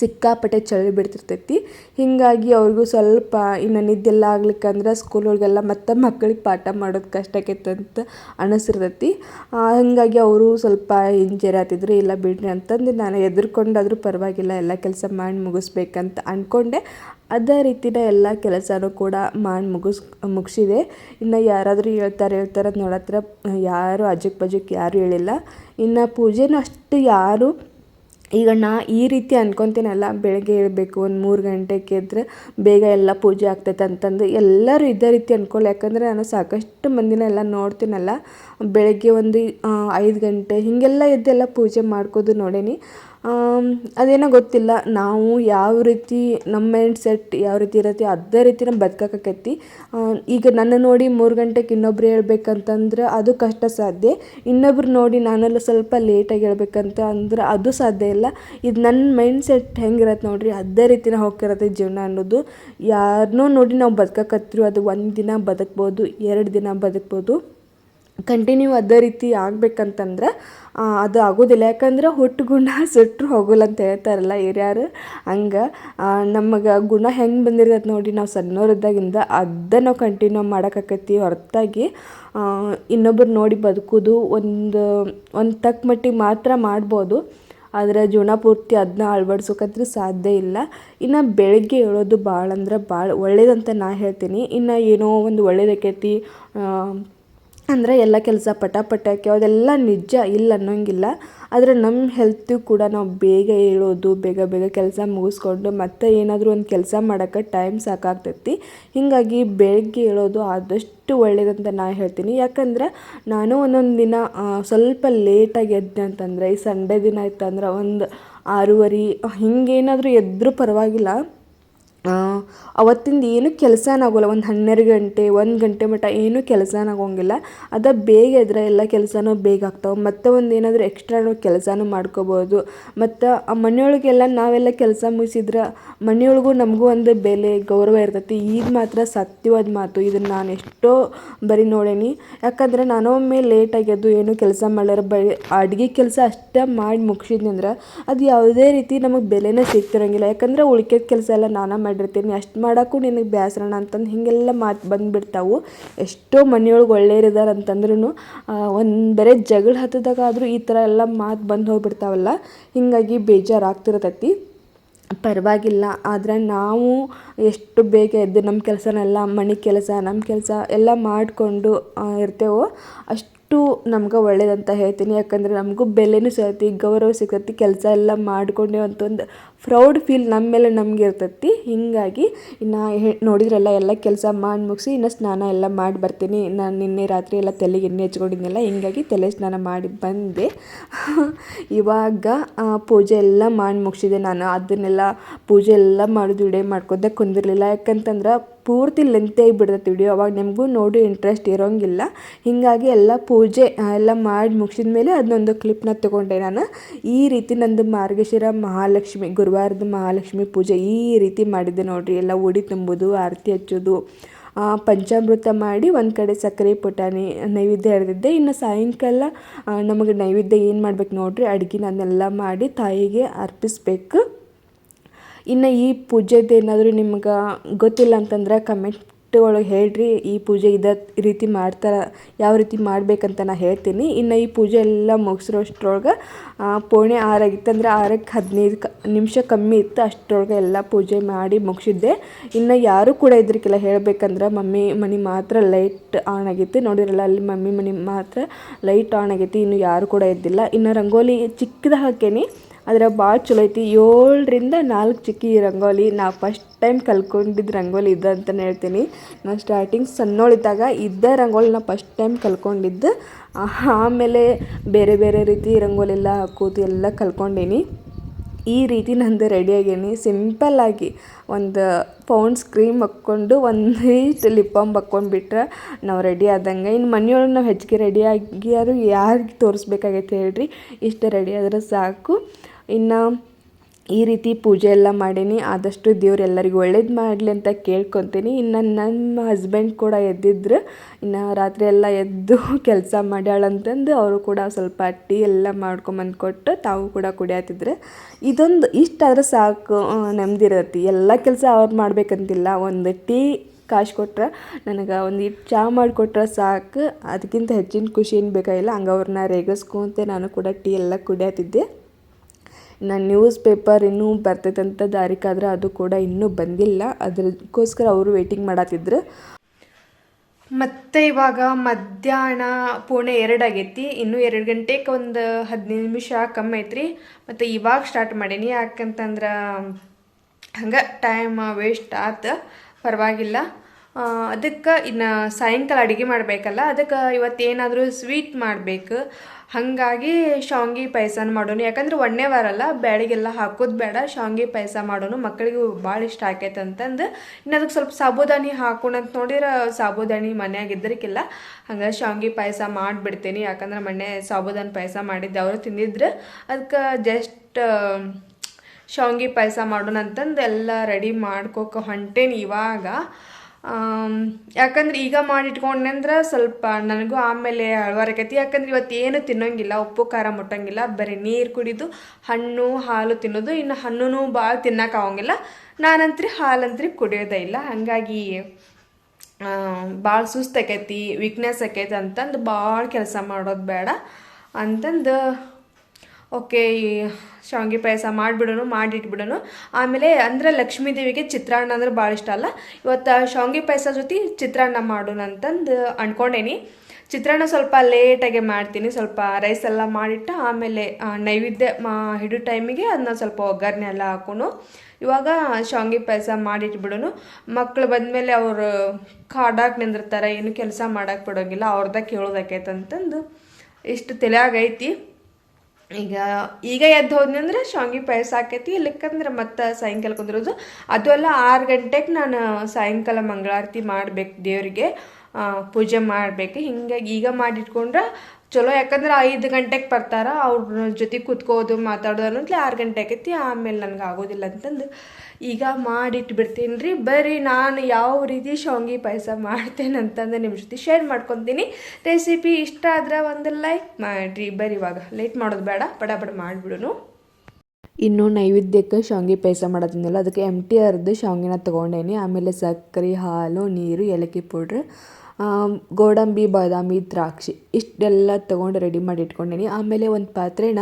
ಸಿಕ್ಕಾಪಟ್ಟೆ ಚಳಿ ಬಿಡ್ತಿರ್ತೈತಿ. ಹೀಗಾಗಿ ಅವ್ರಿಗೂ ಸ್ವಲ್ಪ ಇನ್ನು ನಿದ್ದೆಲ್ಲ ಆಗ್ಲಿಕ್ಕಂದ್ರೆ ಸ್ಕೂಲ್ ಒಳಗೆಲ್ಲ ಮತ್ತೆ ಮಕ್ಳಿಗೆ ಪಾಠ ಮಾಡೋದು ಕಷ್ಟ ಆಕೈತೆ ಅಂತ ಅನಿಸಿರ್ತೈತಿ. ಹಾಗಾಗಿ ಅವರು ಸ್ವಲ್ಪ ಹಿಂಜರಿಯಾತಿದ್ರು ಇಲ್ಲ ಬಿಡ್ರಿ ಅಂತಂದು ನಾನು ಎದುರ್ಕೊಂಡಾದ್ರೂ ಪರವಾಗಿಲ್ಲ, ಎಲ್ಲ ಕೆಲಸ ಮಾಡಿ ಮುಗಿಸ್ಬೇಕಂತ ಅಂದ್ಕೊಂಡೆ ಅದೇ ರೀತಿನ ಎಲ್ಲ ಕೆಲಸನೂ ಕೂಡ ಮಾಡಿ ಮುಗಿಸ್, ಮುಗಿಸಿದೆ. ಇನ್ನು ಯಾರಾದರೂ ಹೇಳ್ತಾರೆ ಹೇಳ್ತಾರೆ, ನೋಡತ್ರ ಯಾರು ಅಜಕ್ ಬಜಕ್ ಯಾರೂ ಹೇಳಿಲ್ಲ. ಇನ್ನು ಪೂಜೆನೂ ಅಷ್ಟು ಯಾರು ಈಗ ನಾ ಈ ರೀತಿ ಅನ್ಕೊತೀನಲ್ಲ, ಬೆಳಗ್ಗೆ ಏಳಬೇಕು ಒಂದು ಮೂರು ಗಂಟೆಗೆ ಎದ್ರೆ ಬೇಗ ಎಲ್ಲ ಪೂಜೆ ಆಗ್ತೈತೆ ಅಂತಂದು ಎಲ್ಲರೂ ಇದೇ ರೀತಿ ಅಂದ್ಕೊಳ್ಳಿ ಯಾಕಂದರೆ ನಾನು ಸಾಕಷ್ಟು ಮಂದಿನ ಎಲ್ಲ ನೋಡ್ತೀನಲ್ಲ, ಬೆಳಗ್ಗೆ ಒಂದು ಐದು ಗಂಟೆ ಹೀಗೆಲ್ಲ ಎದ್ದೆಲ್ಲ ಪೂಜೆ ಮಾಡ್ಕೋದು ನೋಡೀನಿ. ಅದೇನೋ ಗೊತ್ತಿಲ್ಲ. ನಾವು ಯಾವ ರೀತಿ ನಮ್ಮ ಮೈಂಡ್ ಸೆಟ್ ಯಾವ ರೀತಿ ಇರತ್ತೆ, ಅದೇ ರೀತಿ ನಾವು ಬದ್ಕಕ್ಕಾಕೈತಿ ಈಗ ನನ್ನ ನೋಡಿ ಮೂರು ಗಂಟೆಗೆ ಇನ್ನೊಬ್ರು ಹೇಳ್ಬೇಕಂತಂದ್ರೆ ಅದು ಕಷ್ಟ ಸಾಧ್ಯ. ಇನ್ನೊಬ್ರು ನೋಡಿ ನಾನೆಲ್ಲ ಸ್ವಲ್ಪ ಲೇಟಾಗಿ ಹೇಳ್ಬೇಕಂತ ಅಂದ್ರೆ ಅದು ಸಾಧ್ಯ ಇಲ್ಲ. ಇದು ನನ್ನ ಮೈಂಡ್ ಸೆಟ್ ಹೆಂಗಿರತ್ತೆ ನೋಡಿರಿ, ಅದೇ ರೀತಿನ ಹೋಗ್ತಿರತ್ತೆ ಜೀವನ ಅನ್ನೋದು. ಯಾರನ್ನೋ ನೋಡಿ ನಾವು ಬದುಕಕತ್ರು, ಅದು ಒಂದು ದಿನ ಬದುಕ್ಬೋದು, ಎರಡು ದಿನ ಬದುಕ್ಬೋದು. ಕಂಟಿನ್ಯೂ ಅದೇ ರೀತಿ ಆಗಬೇಕಂತಂದ್ರೆ ಅದು ಆಗೋದಿಲ್ಲ. ಯಾಕಂದ್ರೆ ಹುಟ್ಟು ಗುಣ ಸುಟ್ಟರು ಹೋಗಲ್ಲ ಅಂತ ಹೇಳ್ತಾರಲ್ಲ ಹಿರಿಯರು. ಹಂಗೆ ನಮಗೆ ಗುಣ ಹೆಂಗೆ ಬಂದಿರ್ತೈತೆ ನೋಡಿ, ನಾವು ಸಣ್ಣವರಿದ್ದಾಗಿಂದ ಅದೇ ನಾವು ಕಂಟಿನ್ಯೂ ಮಾಡೋಕ್ಕಾಕೈತಿ ಹೊರತಾಗಿ ಇನ್ನೊಬ್ಬರು ನೋಡಿ ಬದುಕೋದು ಒಂದು ಒಂದು ತಕ್ಕ ಮಟ್ಟಿಗೆ ಮಾತ್ರ ಮಾಡ್ಬೋದು. ಆದರೆ ಜೀವನ ಪೂರ್ತಿ ಅದನ್ನ ಅಳವಡಿಸೋಕಂತೂ ಸಾಧ್ಯ ಇಲ್ಲ. ಇನ್ನು ಬೆಳಗ್ಗೆ ಏಳೋದು ಭಾಳ ಅಂದ್ರೆ ಭಾಳ ಒಳ್ಳೇದಂತ ನಾ ಹೇಳ್ತೀನಿ. ಇನ್ನು ಏನೋ ಒಂದು ಒಳ್ಳೇದಾಕೈತಿ ಅಂದರೆ ಎಲ್ಲ ಕೆಲಸ ಪಟ ಪಟಕ್ಕೆ ಅದೆಲ್ಲ ನಿಜ ಇಲ್ಲ ಅನ್ನೋಂಗಿಲ್ಲ. ಆದರೆ ನಮ್ಮ ಹೆಲ್ತು ಕೂಡ ನಾವು ಬೇಗ ಏಳೋದು ಬೇಗ ಬೇಗ ಕೆಲಸ ಮುಗಿಸ್ಕೊಂಡು ಮತ್ತೆ ಏನಾದರೂ ಒಂದು ಕೆಲಸ ಮಾಡೋಕ್ಕೆ ಟೈಮ್ ಸಾಕಾಗ್ತೈತಿ. ಹೀಗಾಗಿ ಬೆಳಗ್ಗೆ ಏಳೋದು ಆದಷ್ಟು ಒಳ್ಳೆಯದಂತ ನಾ ಹೇಳ್ತೀನಿ. ಯಾಕಂದ್ರೆ ನಾನು ಒಂದೊಂದು ದಿನ ಸ್ವಲ್ಪ ಲೇಟಾಗಿ ಎದ್ದೆ ಅಂತಂದರೆ ಈ ಸಂಡೇ ದಿನ ಇತ್ತಂದ್ರೆ ಒಂದು ಆರೂವರೆ, ಹಿಂಗೇನಾದರೂ ಎದ್ದರೂ ಪರವಾಗಿಲ್ಲ. ಅವತ್ತಿಂದ ಏನು ಕೆಲಸ ಆಗೋಲ್ಲ. ಒಂದು ಹನ್ನೆರಡು ಗಂಟೆ, ಒಂದು ಗಂಟೆ ಮಟ್ಟ ಏನೂ ಕೆಲಸ ಆಗೋಂಗಿಲ್ಲ. ಅದ ಬೇಗ ಎದ್ರೆ ಎಲ್ಲ ಕೆಲಸನೂ ಬೇಗ ಆಗ್ತಾವೆ. ಮತ್ತು ಒಂದು ಏನಾದರೂ ಎಕ್ಸ್ಟ್ರಾ ಕೆಲಸನೂ ಮಾಡ್ಕೋಬೋದು. ಮತ್ತು ಆ ಮನೆಯೊಳಗೆಲ್ಲ ನಾವೆಲ್ಲ ಕೆಲಸ ಮುಗಿಸಿದ್ರೆ ಮನೆಯೊಳಗೂ ನಮಗೂ ಒಂದು ಬೆಲೆ, ಗೌರವ ಇರ್ತೈತಿ. ಇದು ಮಾತ್ರ ಸತ್ಯವಾದ ಮಾತು. ಇದನ್ನು ನಾನು ಎಷ್ಟೋ ಬರೀ ನೋಡೇನಿ. ಯಾಕಂದ್ರೆ ನಾನೊಮ್ಮೆ ಲೇಟಾಗಿ ಎದ್ದು ಏನು ಕೆಲಸ ಮಾಡ್ಯಾರ ಬರೀ ಅಡುಗೆ ಕೆಲಸ ಅಷ್ಟೇ ಮಾಡಿ ಮುಗಿಸಿದ್ನಿ ಅಂದ್ರೆ, ಅದು ಯಾವುದೇ ರೀತಿ ನಮಗೆ ಬೆಲೆನೇ ಸಿಗ್ತಿರಂಗಿಲ್ಲ. ಯಾಕಂದ್ರೆ ಉಳ್ಕೆದ ಕೆಲಸ ಎಲ್ಲ ನಾನೇ ಮಾಡಿರ್ತೀನಿ. ಅಷ್ಟು ಮಾಡೋಕ್ಕೂ ನಿನಗೆ ಬೇಸರಣ ಅಂತಂದು ಹೀಗೆಲ್ಲ ಮಾತು ಬಂದುಬಿಡ್ತಾವು. ಎಷ್ಟೋ ಮನೆಯೊಳಗೆ ಒಳ್ಳೆಯರಿದ್ದಾರೆ ಅಂತಂದ್ರೂ ಒಂದು ಬರೀ ಜಗಳ ಹತ್ತಿದಾಗ ಆದರೂ ಈ ಥರ ಎಲ್ಲ ಮಾತು ಬಂದು ಹೋಗ್ಬಿಡ್ತಾವಲ್ಲ, ಹೀಗಾಗಿ ಬೇಜಾರಾಗ್ತಿರ್ತೈತಿ. ಪರವಾಗಿಲ್ಲ, ಆದರೆ ನಾವು ಎಷ್ಟು ಬೇಗ ಎದ್ದು ನಮ್ಮ ಕೆಲಸನೆಲ್ಲ, ಮನೆ ಕೆಲಸ ನಮ್ಮ ಕೆಲಸ ಎಲ್ಲ ಮಾಡಿಕೊಂಡು ಇರ್ತೇವೋ, ಅಷ್ಟು ನಮ್ಗೆ ಒಳ್ಳೇದಂತ ಹೇಳ್ತೀನಿ. ಯಾಕಂದರೆ ನಮಗೂ ಬೆಲೆನೂ ಸಿಗತ್ತೆ, ಗೌರವ ಸಿಗತ್ತೆ, ಕೆಲಸ ಎಲ್ಲ ಮಾಡಿಕೊಂಡೆ ಅಂತ ಒಂದು ಪ್ರೌಡ್ ಫೀಲ್ ನಮ್ಮ ಮೇಲೆ ನಮ್ಗೆ ಇರ್ತೈತಿ. ಹೀಗಾಗಿ ಇನ್ನು ನೋಡಿದ್ರಲ್ಲ, ಎಲ್ಲ ಕೆಲಸ ಮಾಡಿ ಮುಗಿಸಿ ಇನ್ನು ಸ್ನಾನ ಎಲ್ಲ ಮಾಡಿ ಬರ್ತೀನಿ. ನಾನು ನಿನ್ನೆ ರಾತ್ರಿ ಎಲ್ಲ ತಲೆಗೆ ಎಣ್ಣೆ ಹಚ್ಕೊಂಡಿದ್ನಲ್ಲ, ಹಿಂಗಾಗಿ ತಲೆ ಸ್ನಾನ ಮಾಡಿ ಬಂದೆ. ಇವಾಗ ಪೂಜೆ ಎಲ್ಲ ಮಾಡಿ ಮುಗಿಸಿದೆ ನಾನು. ಅದನ್ನೆಲ್ಲ ಪೂಜೆ ಎಲ್ಲ ಮಾಡೋದು ವಿಡಿಯೋ ಮಾಡ್ಕೊತ ಕುಂದಿರಲಿಲ್ಲ. ಯಾಕಂತಂದ್ರೆ ಪೂರ್ತಿ ಲೆಂತಿ ಆಗಿಬಿಡ್ತೈತೆ ವಿಡಿಯೋ ಅವಾಗ ನಿಮಗೂ ನೋಡಿ ಇಂಟ್ರೆಸ್ಟ್ ಇರೋಂಗಿಲ್ಲ. ಹೀಗಾಗಿ ಎಲ್ಲ ಪೂಜೆ ಎಲ್ಲ ಮಾಡಿ ಮುಗಿಸಿದ ಮೇಲೆ ಅದನ್ನೊಂದು ಕ್ಲಿಪ್ನ ತಗೊಂಡೆ ನಾನು. ಈ ರೀತಿ ನಂದು ಮಾರ್ಗಶಿರ ಮಹಾಲಕ್ಷ್ಮಿ, ಗುರುವಾರದ ಮಹಾಲಕ್ಷ್ಮಿ ಪೂಜೆ ಈ ರೀತಿ ಮಾಡಿದ್ದೆ ನೋಡಿರಿ. ಎಲ್ಲ ಉಡಿ ತುಂಬೋದು, ಆರತಿ ಹಚ್ಚೋದು ಪಂಚಾಮೃತ ಮಾಡಿ ಒಂದು ಕಡೆ ಸಕ್ಕರೆ ಪುಟಾಣಿ ನೈವೇದ್ಯ ಎಳೆದಿದ್ದೆ ಇನ್ನು ಸಾಯಂಕಾಲ ನಮಗೆ ನೈವೇದ್ಯ ಏನು ಮಾಡ್ಬೇಕು ನೋಡ್ರಿ, ಅಡುಗೆ ಅದನ್ನೆಲ್ಲ ಮಾಡಿ ತಾಯಿಗೆ ಅರ್ಪಿಸ್ಬೇಕು. ಇನ್ನು ಈ ಪೂಜೆದು ಏನಾದರೂ ನಿಮ್ಗೆ ಗೊತ್ತಿಲ್ಲ ಅಂತಂದ್ರೆ ಕಮೆಂಟ್ ಒಳಗೆ ಹೇಳ್ರಿ. ಈ ಪೂಜೆ ಇದ ರೀತಿ ಮಾಡ್ತಾರೆ, ಯಾವ ರೀತಿ ಮಾಡ್ಬೇಕಂತ ನಾ ಹೇಳ್ತೀನಿ. ಇನ್ನು ಈ ಪೂಜೆ ಎಲ್ಲ ಮುಗಿಸಿರೋಷ್ಟ್ರೊಳಗೆ ಪೋಣೆ ಆರಾಗಿತ್ತು ಅಂದರೆ ಆರಕ್ಕೆ ಹದಿನೈದು ಕ, ನಿಮಿಷ ಕಮ್ಮಿ ಇತ್ತು. ಅಷ್ಟರೊಳಗೆ ಎಲ್ಲ ಪೂಜೆ ಮಾಡಿ ಮುಗಿಸಿದ್ದೆ. ಇನ್ನು ಯಾರೂ ಕೂಡ ಇದ್ರಕ್ಕೆಲ್ಲ ಹೇಳಬೇಕಂದ್ರೆ ಮಮ್ಮಿ ಮನೆ ಮಾತ್ರ ಲೈಟ್ ಆನ್ ಆಗೈತಿ. ನೋಡಿರಲ್ಲ, ಅಲ್ಲಿ ಮಮ್ಮಿ ಮನೆ ಮಾತ್ರ ಲೈಟ್ ಆನ್ ಆಗೈತಿ. ಇನ್ನು ಯಾರು ಕೂಡ ಇದ್ದಿಲ್ಲ. ಇನ್ನು ರಂಗೋಲಿ ಚಿಕ್ಕದ ಹಾಕೇನಿ ಆದರೆ ಭಾಳ ಚಲೋ ಐತಿ. ಏಳರಿಂದ ನಾಲ್ಕು ಚಿಕ್ಕಿ ರಂಗೋಲಿ, ನಾ ಫಸ್ಟ್ ಟೈಮ್ ಕಲ್ಕೊಂಡಿದ್ದು ರಂಗೋಲಿ ಇದ್ದ ಅಂತಲೇ ಹೇಳ್ತೀನಿ. ನಾನು ಸ್ಟಾರ್ಟಿಂಗ್ ಸಣ್ಣೋಳಿದ್ದಾಗ ಇದ್ದ ನಾ ಫಸ್ಟ್ ಟೈಮ್ ಕಲ್ಕೊಂಡಿದ್ದು. ಆಮೇಲೆ ಬೇರೆ ಬೇರೆ ರೀತಿ ರಂಗೋಲಿ ಎಲ್ಲ ಹಾಕೋದು ಎಲ್ಲ ಕಲ್ಕೊಂಡೀನಿ. ಈ ರೀತಿ ನಂದು ರೆಡಿ ಆಗೀನಿ. ಸಿಂಪಲ್ಲಾಗಿ ಒಂದು ಪೌಂಡ್ಸ್ ಕ್ರೀಮ್ ಹಾಕ್ಕೊಂಡು ಒಂದಿಷ್ಟು ಲಿಪ್ ಬಾಮ್ ಹಾಕ್ಕೊಂಡ್ಬಿಟ್ರೆ ನಾವು ರೆಡಿ ಆದಂಗೆ. ಇನ್ನು ಮನೆಯೊಳಗೆ ನಾವು ಹೆಚ್ಚಿಗೆ ರೆಡಿ ಆಗ್ಯಾರು ಯಾರಿಗೆ ತೋರಿಸ್ಬೇಕಾಗೈತೆ ಹೇಳ್ರಿ. ಇಷ್ಟು ರೆಡಿ ಆದ್ರೆ ಸಾಕು. ಇನ್ನು ಈ ರೀತಿ ಪೂಜೆ ಎಲ್ಲ ಮಾಡೀನಿ, ಆದಷ್ಟು ದೇವ್ರು ಎಲ್ಲರಿಗೂ ಒಳ್ಳೇದು ಮಾಡಲಿ ಅಂತ ಕೇಳ್ಕೊತೀನಿ. ಇನ್ನು ನನ್ನ ಹಸ್ಬೆಂಡ್ ಕೂಡ ಎದ್ದಿದ್ರು, ಇನ್ನು ರಾತ್ರಿ ಎಲ್ಲ ಎದ್ದು ಕೆಲಸ ಮಾಡ್ಯಾಳಂತಂದು ಅವರು ಕೂಡ ಸ್ವಲ್ಪ ಟೀ ಎಲ್ಲ ಮಾಡ್ಕೊಂಬಂದು ಕೊಟ್ಟು ತಾವು ಕೂಡ ಕುಡಿಯತ್ತಿದ್ರು ಇದೊಂದು ಇಷ್ಟಾದ್ರೆ ಸಾಕು ನೆಮ್ಮದಿರತ್ತಿ ಎಲ್ಲ ಕೆಲಸ ಅವ್ರು ಮಾಡಬೇಕಂತಿಲ್ಲ. ಒಂದು ಟೀ ಕಾಶ್ ಕೊಟ್ರೆ ನನಗೆ ಒಂದು ಇಟ್ಟು ಚಹಾ ಮಾಡಿಕೊಟ್ರೆ ಸಾಕು. ಅದಕ್ಕಿಂತ ಹೆಚ್ಚಿನ ಖುಷಿ ಏನು ಬೇಕಾಗಿಲ್ಲ ಹಂಗೆ ಅವ್ರನ್ನ ರೇಗಿಸ್ಕೊಂತೆ ನಾನು ಕೂಡ ಟೀ ಎಲ್ಲ ಕುಡಿಯತ್ತಿದ್ದೆ ನ್ಯೂಸ್ ಪೇಪರ್ ಇನ್ನೂ ಬರ್ತೈತಂತ ದಾರಿಕಾದ್ರೆ ಅದು ಕೂಡ ಇನ್ನೂ ಬಂದಿಲ್ಲ. ಅದಕ್ಕೋಸ್ಕರ ಅವರು ವೇಟಿಂಗ್ ಮಾಡತ್ತಿದ್ರು ಮತ್ತೆ ಇವಾಗ ಮಧ್ಯಾಹ್ನ ಪುಣೆ ಎರಡು ಆಗೈತಿ. ಇನ್ನೂ ಎರಡು ಗಂಟೆಗೆ ಒಂದು ಹದಿನೈದು ನಿಮಿಷ ಕಮ್ಮಿ ಐತ್ರಿ. ಮತ್ತು ಇವಾಗ ಸ್ಟಾರ್ಟ್ ಮಾಡೀನಿ. ಯಾಕಂತಂದ್ರೆ ಹಂಗೆ ಟೈಮ್ ವೇಸ್ಟ್ ಆತು. ಪರವಾಗಿಲ್ಲ. ಅದಕ್ಕೆ ಇನ್ನು ಸಾಯಂಕಾಲ ಅಡುಗೆ ಮಾಡಬೇಕಲ್ಲ, ಅದಕ್ಕೆ ಇವತ್ತೇನಾದರೂ ಸ್ವೀಟ್ ಮಾಡಬೇಕು. ಹಾಗಾಗಿ ಶಾವ್ಗೆ ಪಾಯಸನ ಮಾಡೋಣ ಯಾಕಂದ್ರೆ ಒಣ್ಣೆ ವಾರಲ್ಲ, ಬ್ಯಾಳಿಗೆಲ್ಲ ಹಾಕೋದು ಬೇಡ, ಶಾವ್ಗೆ ಪಾಯಸ ಮಾಡೋಣ ಮಕ್ಕಳಿಗೂ ಭಾಳ ಇಷ್ಟ ಆಕೈತೆ ಅಂತಂದು ಇನ್ನು ಅದಕ್ಕೆ ಸ್ವಲ್ಪ ಸಾಬುದಾನಿ ಹಾಕೋಣಂತ ನೋಡಿದ್ರೆ ಸಾಬುದಾನಿ ಮನ್ಯಾಗ ಇದ್ದರಿಕಿಲ್ಲ ಹಂಗೆ ಶಾವ್ಗೆ ಪಾಯಸ ಮಾಡಿಬಿಡ್ತೀನಿ. ಯಾಕಂದ್ರೆ ಮೊನ್ನೆ ಸಾಬುದಾನಿ ಪಾಯಸ ಮಾಡಿದ್ದೆ, ಅವರು ತಿಂದಿದ್ರು. ಅದಕ್ಕೆ ಜಸ್ಟ್ ಶಾವ್ಗೆ ಪಾಯಸ ಮಾಡೋಣ ಅಂತಂದು ಎಲ್ಲ ರೆಡಿ ಮಾಡ್ಕೋಕೆ ಹೊಂಟೇನಿ ಇವಾಗ. ಯಾಕಂದ್ರೆ ಈಗ ಮಾಡಿಟ್ಕೊಂಡೆ ಸ್ವಲ್ಪ ನನಗೂ ಆಮೇಲೆ ಹಳವಾರಕೈತಿ ಯಾಕಂದ್ರೆ ಇವತ್ತು ಏನು ತಿನ್ನೋಂಗಿಲ್ಲ, ಉಪ್ಪು, ಖಾರ ಮುಟ್ಟಂಗಿಲ್ಲ, ಬರೀ ನೀರು ಕುಡಿದು ಹಣ್ಣು, ಹಾಲು ತಿನ್ನೋದು. ಇನ್ನು ಹಣ್ಣು ಭಾಳ ತಿನ್ನಕ್ಕೆ ಆಗಂಗಿಲ್ಲ. ನಾನಂತ್ರಿ ಹಾಲಂತ್ರಿ ಕುಡಿಯೋದೇ ಇಲ್ಲ. ಹಾಗಾಗಿ ಭಾಳ ಸುಸ್ತಾಕೈತಿ ವೀಕ್ನೆಸ್ ಆಕೈತಿ ಅಂತಂದು ಭಾಳ ಕೆಲಸ ಮಾಡೋದು ಬೇಡ. ಅಂತಂದು ಓಕೆ ಶಾವಿಗೆ ಪಾಯಸ ಮಾಡಿಬಿಡೋನು, ಮಾಡಿಟ್ಬಿಡೋನು. ಆಮೇಲೆ ಅಂದರೆ ಲಕ್ಷ್ಮೀ ದೇವಿಗೆ ಚಿತ್ರಾನ್ನ ಅಂದ್ರೆ ಭಾಳ ಇಷ್ಟ ಅಲ್ಲ? ಇವತ್ತು ಶಾವಿಗೆ ಪಾಯಸ ಜೊತೆ ಚಿತ್ರಾನ್ನ ಮಾಡೋಣ ಅಂತಂದು ಅಂದ್ಕೊಂಡೇನಿ ಚಿತ್ರಾನ್ನ ಸ್ವಲ್ಪ ಲೇಟಾಗೆ ಮಾಡ್ತೀನಿ, ಸ್ವಲ್ಪ ರೈಸ್ ಎಲ್ಲ ಮಾಡಿಟ್ಟು ಆಮೇಲೆ ನೈವೇದ್ಯ ಮಾ ಹಿಡೋ ಟೈಮಿಗೆ ಅದನ್ನ ಸ್ವಲ್ಪ ಒಗ್ಗರಣೆ ಎಲ್ಲ ಹಾಕೊಂಡು ಇವಾಗ ಶಾವಿಗೆ ಪಾಯಸ ಮಾಡಿಟ್ಬಿಡೋನು. ಮಕ್ಕಳು ಬಂದಮೇಲೆ ಅವರು ಕಾಡಾಗಿ ನಿಂದಿರ್ತಾರೆ ಏನು ಕೆಲಸ ಮಾಡೋಕ್ಕೆ ಬಿಡೋಂಗಿಲ್ಲ ಅವ್ರದಾಗ ಕೇಳೋದಕ್ಕೈತೆ ಅಂತಂದು ಇಷ್ಟು ತಲೆಯಾಗೈತಿ ಈಗ ಈಗ ಎದ್ದು ಹೋದ್ನಿ ಅಂದ್ರೆ ಶಾವಿಗೆ ಪಾಯಸ ಆಕೈತಿ ಇಲ್ಲಕ್ಕಂದ್ರೆ ಮತ್ತೆ ಸಾಯಂಕಾಲ ಕುಂದಿರೋದು. ಅದು ಅಲ್ಲ ಆರು ಗಂಟೆಗೆ ನಾನು ಸಾಯಂಕಾಲ ಮಂಗಳಾರತಿ ಮಾಡ್ಬೇಕು ದೇವರಿಗೆ ಪೂಜೆ ಮಾಡಬೇಕು. ಹಿಂಗಾಗಿ ಈಗ ಮಾಡಿಟ್ಕೊಂಡ್ರೆ ಚಲೋ, ಯಾಕಂದ್ರೆ ಐದು ಗಂಟೆಗೆ ಬರ್ತಾರ, ಅವ್ರ ಜೊತೆ ಕುತ್ಕೋದು, ಮಾತಾಡೋದು ಅನ್ನೋದ್ಲೆ ಆರು ಗಂಟೆ ಆಕೈತಿ ಆಮೇಲೆ ನನಗೆ ಆಗೋದಿಲ್ಲ ಅಂತಂದು ಈಗ ಮಾಡಿಟ್ಟು ಬಿಡ್ತೀನಿ ರೀ ಬರ್ರಿ ನಾನು ಯಾವ ರೀತಿ ಶಾವಿಗೆ ಪಾಯಸ ಮಾಡ್ತೇನೆ ಅಂತಂದು ನಿಮ್ಮ ಜೊತೆ ಶೇರ್ ಮಾಡ್ಕೊತೀನಿ. ರೆಸಿಪಿ ಇಷ್ಟ ಆದ್ರೆ ಒಂದು ಲೈಕ್ ಮಾಡಿರಿ. ಬರ್ರಿ ಇವಾಗ ಲೇಟ್ ಮಾಡೋದು ಬೇಡ, ಬಡ ಬಡ ಮಾಡಿಬಿಡೋನು. ಇನ್ನು ನೈವೇದ್ಯಕ್ಕೆ ಶಾವಿಗೆ ಪಾಯಸ ಮಾಡೋದಿಂದಲ್ಲ ಅದಕ್ಕೆ ಎಂ ಟಿ ಅರ್ದು ಶಾವಿಗೆನ ತೊಗೊಂಡೇನಿ. ಆಮೇಲೆ ಸಕ್ಕರೆ, ಹಾಲು, ನೀರು, ಏಲಕ್ಕಿ ಪೌಡ್ರ್. ಗೋಡಂಬಿ, ಬಾದಾಮಿ, ದ್ರಾಕ್ಷಿ ಇಷ್ಟೆಲ್ಲ ತೊಗೊಂಡು ರೆಡಿ ಮಾಡಿ ಇಟ್ಕೊಂಡೀನಿ. ಆಮೇಲೆ ಒಂದು ಪಾತ್ರೆನ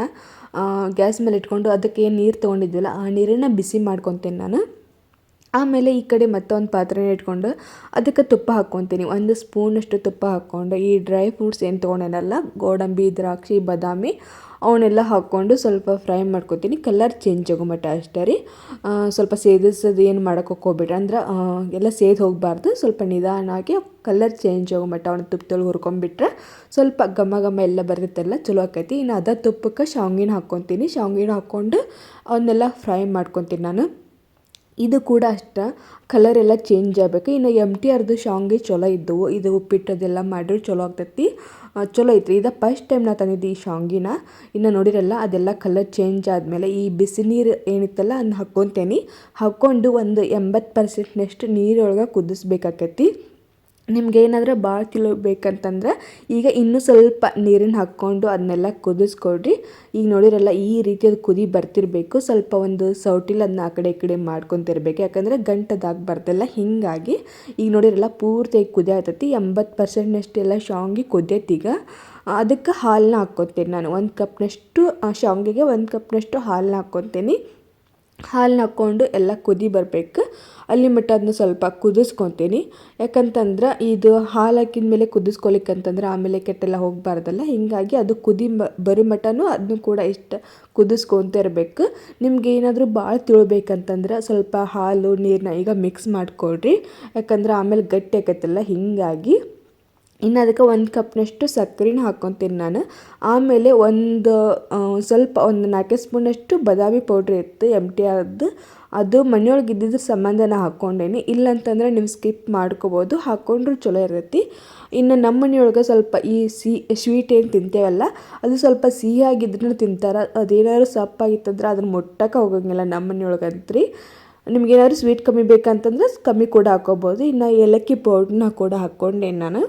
ಗ್ಯಾಸ್ ಮೇಲೆ ಇಟ್ಕೊಂಡು ಅದಕ್ಕೆ ನೀರು ತೊಗೊಂಡಿದ್ವಲ್ಲ, ಆ ನೀರನ್ನು ಬಿಸಿ ಮಾಡ್ಕೊತೀನಿ ನಾನು. ಆಮೇಲೆ ಈ ಕಡೆ ಮತ್ತೊಂದು ಪಾತ್ರೆನ ಇಟ್ಕೊಂಡು ಅದಕ್ಕೆ ತುಪ್ಪ ಹಾಕ್ಕೊತೀನಿ. ಒಂದು ಸ್ಪೂನಷ್ಟು ತುಪ್ಪ ಹಾಕ್ಕೊಂಡು, ಈ ಡ್ರೈ ಫ್ರೂಟ್ಸ್ ಏನು ತೊಗೊಂಡೇನಲ್ಲ, ಗೋಡಂಬಿ, ದ್ರಾಕ್ಷಿ, ಬಾದಾಮಿ, ಅವನ್ನೆಲ್ಲ ಹಾಕ್ಕೊಂಡು ಸ್ವಲ್ಪ ಫ್ರೈ ಮಾಡ್ಕೊತೀನಿ. ಕಲರ್ ಚೇಂಜ್ ಆಗೋಮಟ್ಟ ಅಷ್ಟೇ ರೀ. ಸ್ವಲ್ಪ ಸೇದಿಸೋದು ಏನು ಮಾಡೋಕ್ಕೆ ಅಂದ್ರೆ ಎಲ್ಲ ಸೇದ್ ಹೋಗಬಾರ್ದು. ಸ್ವಲ್ಪ ನಿಧಾನಾಗಿ ಕಲರ್ ಚೇಂಜ್ ಆಗೋಮಟ್ಟ ಮಟ್ಟ ತುಪ್ಪದಲ್ಲಿ ತುಪ್ಪದೊಳಗೆ ಹುರ್ಕೊಂಬಿಟ್ರೆ ಸ್ವಲ್ಪ ಘಮ ಘಮ ಎಲ್ಲ ಬರ್ತೈತಲ್ಲ, ಚಲೋ ಆಕೈತಿ. ಇನ್ನು ಅದ ತುಪ್ಪಕ್ಕೆ ಶಾವ್ಗಿನ ಹಾಕ್ಕೊತೀನಿ. ಶಾವ್ಗಿನ ಹಾಕ್ಕೊಂಡು ಅವನ್ನೆಲ್ಲ ಫ್ರೈ ಮಾಡ್ಕೊತೀನಿ ನಾನು. ಇದು ಕೂಡ ಅಷ್ಟೇ. ಕಲರ್ ಎಲ್ಲ ಚೇಂಜ್ ಆಗಬೇಕು. ಇನ್ನು ಎಂ ಟಿ ಆರ್ದು ಶಾವ್ಗೆ ಚಲೋ ಇದ್ದವು. ಇದು ಉಪ್ಪಿಟ್ಟು ಅದೆಲ್ಲ ಮಾಡಿದ್ರೆ ಚಲೋ ಆಗ್ತೈತಿ. ಚಲೋ ಐತ್ರಿ. ಇದು ಫಸ್ಟ್ ಟೈಮ್ ನಾ ತಂದಿದ್ದು ಈ ಶಾವ್ಗಿನ ಇನ್ನು ನೋಡಿರಲ್ಲ, ಅದೆಲ್ಲ ಕಲರ್ ಚೇಂಜ್ ಆದಮೇಲೆ ಈ ಬಿಸಿ ನೀರು ಏನಿತ್ತಲ್ಲ ಅದನ್ನ ಹಾಕ್ಕೊತೇನೆ. ಹಾಕ್ಕೊಂಡು ಒಂದು ಎಂಬತ್ತು ಪರ್ಸೆಂಟ್ನಷ್ಟು ನೀರೊಳಗೆ ಕುದಿಸ್ಬೇಕಾಕೈತಿ. ನಿಮ್ಗೆ ಏನಾದರೂ ಭಾಳ ತಿಳಿಬೇಕಂತಂದ್ರೆ ಈಗ ಇನ್ನೂ ಸ್ವಲ್ಪ ನೀರನ್ನು ಹಾಕ್ಕೊಂಡು ಅದನ್ನೆಲ್ಲ ಕುದಿಸ್ಕೊಡ್ರಿ. ಈಗ ನೋಡಿರಲ್ಲ ಈ ರೀತಿ ಅದು ಕುದಿ ಬರ್ತಿರಬೇಕು. ಸ್ವಲ್ಪ ಒಂದು ಸೌಟಿಲಿ ಅದನ್ನ ಆ ಕಡೆ ಈ ಕಡೆ ಮಾಡ್ಕೊತಿರ್ಬೇಕು. ಯಾಕಂದರೆ ಗಂಟದಾಗಬಾರ್ದಲ್ಲ ಹೀಗಾಗಿ ಈಗ ನೋಡಿರಲ್ಲ ಪೂರ್ತಿಯಾಗಿ ಕುದಿ ಆಗ್ತೈತಿ ಎಂಬತ್ತು ಪರ್ಸೆಂಟ್ನಷ್ಟೆಲ್ಲ ಶಾವ್ಗೆ ಕುದ್ಯೈತಿ ಈಗ. ಅದಕ್ಕೆ ಹಾಲನ್ನ ಹಾಕ್ಕೊತೀನಿ ನಾನು. ಒಂದು ಕಪ್ನಷ್ಟು ಶಾವ್ಗೆಗೆ ಒಂದು ಕಪ್ನಷ್ಟು ಹಾಲನ್ನ ಹಾಕ್ಕೊತೀನಿ. ಹಾಲನ್ನ ಹಾಕ್ಕೊಂಡು ಎಲ್ಲ ಕುದಿ ಬರಬೇಕು. ಅಲ್ಲಿ ಮಟ್ಟ ಅದನ್ನ ಸ್ವಲ್ಪ ಕುದಿಸ್ಕೊತೀನಿ. ಯಾಕಂತಂದ್ರೆ ಇದು ಹಾಲು ಹಾಕಿದ ಮೇಲೆ ಕುದಿಸ್ಕೊಲಿಕ್ಕಂತಂದ್ರೆ ಆಮೇಲೆ ಕೆಟ್ಟೆಲ್ಲ ಹೋಗಬಾರ್ದಲ್ಲ. ಹೀಗಾಗಿ ಅದು ಕುದಿ ಬರೋ ಮಟ್ಟನೂ ಅದನ್ನು ಕೂಡ ಇಷ್ಟು ಕುದಿಸ್ಕೊತ ಇರಬೇಕು. ನಿಮ್ಗೆ ಏನಾದರೂ ಭಾಳ ತಿಳ್ಬೇಕಂತಂದ್ರೆ ಸ್ವಲ್ಪ ಹಾಲು ನೀರನ್ನ ಈಗ ಮಿಕ್ಸ್ ಮಾಡಿಕೊಡ್ರಿ ಯಾಕಂದ್ರೆ ಆಮೇಲೆ ಗಟ್ಟಿ ಆಕತ್ತಲ್ಲ ಹೀಗಾಗಿ ಇನ್ನು ಅದಕ್ಕೆ ಒಂದು ಕಪ್ನಷ್ಟು ಸಕ್ಕರೆನ ಹಾಕ್ಕೊತೀನಿ ನಾನು. ಆಮೇಲೆ ಒಂದು ಸ್ವಲ್ಪ ಒಂದು ನಾಲ್ಕು ಸ್ಪೂನಷ್ಟು ಬಾದಾಮಿ ಪೌಡ್ರ್ ಇತ್ತು ಎಂ ಟಿ ಆರ್ದು. ಅದು ಮನೆಯೊಳಗೆ ಇದ್ದಿದ್ದು ಸಂಬಂಧ ನಾ ಹಾಕ್ಕೊಂಡೇನಿ. ಇಲ್ಲಂತಂದ್ರೆ ನೀವು ಸ್ಕಿಪ್ ಮಾಡ್ಕೋಬೋದು. ಹಾಕ್ಕೊಂಡ್ರೂ ಚಲೋ ಇರ್ತೈತಿ. ಇನ್ನು ನಮ್ಮ ಮನೆಯೊಳಗೆ ಸ್ವಲ್ಪ ಈ ಸಿಹಿ ಸ್ವೀಟ್ ಏನು ತಿಂತೇವಲ್ಲ, ಅದು ಸ್ವಲ್ಪ ಸಿಹಿಯಾಗಿದ್ರೂ ತಿಂತಾರೆ. ಅದೇನಾದ್ರು ಸಪ್ಪಾಗಿತ್ತಂದ್ರೆ ಅದನ್ನು ಮುಟ್ಟಕ್ಕೆ ಹೋಗಂಗಿಲ್ಲ ನಮ್ಮ ಮನೆಯೊಳಗಂತ್ರಿ. ನಿಮ್ಗೇನಾದ್ರು ಸ್ವೀಟ್ ಕಮ್ಮಿ ಬೇಕಂತಂದ್ರೆ ಕಮ್ಮಿ ಕೂಡ ಹಾಕ್ಕೋಬೋದು. ಇನ್ನು ಏಲಕ್ಕಿ ಪೌಡ್ರನ್ನ ಕೂಡ ಹಾಕ್ಕೊಂಡೇನಿ ನಾನು.